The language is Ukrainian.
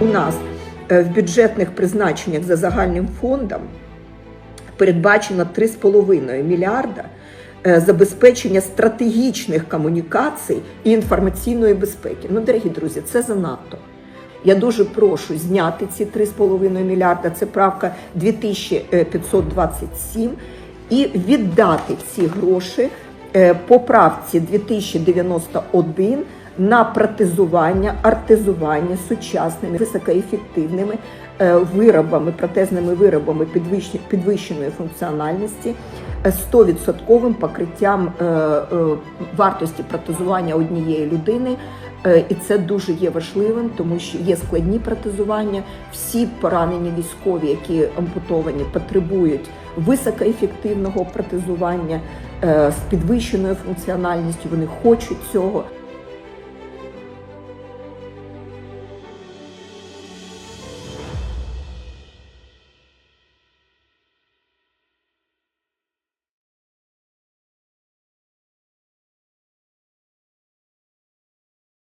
У нас е, в бюджетних призначеннях за загальним фондом передбачено 3,5 мільярда е, забезпечення стратегічних комунікацій і інформаційної безпеки. Ну, дорогі друзі, це занадто. Я дуже прошу зняти ці 3,5 мільярда. Це правка 2527 і віддати ці гроші е, по правці 2091 на протезування, артезування сучасними високоефективними е, виробами, протезними виробами підвищеної функціональності, 100% покриттям е, е, вартості протезування однієї людини. Е, І це дуже є важливим, тому що є складні протезування. Всі поранені військові, які ампутовані, потребують високоефективного протезування з підвищеною функціональністю. Вони хочуть цього.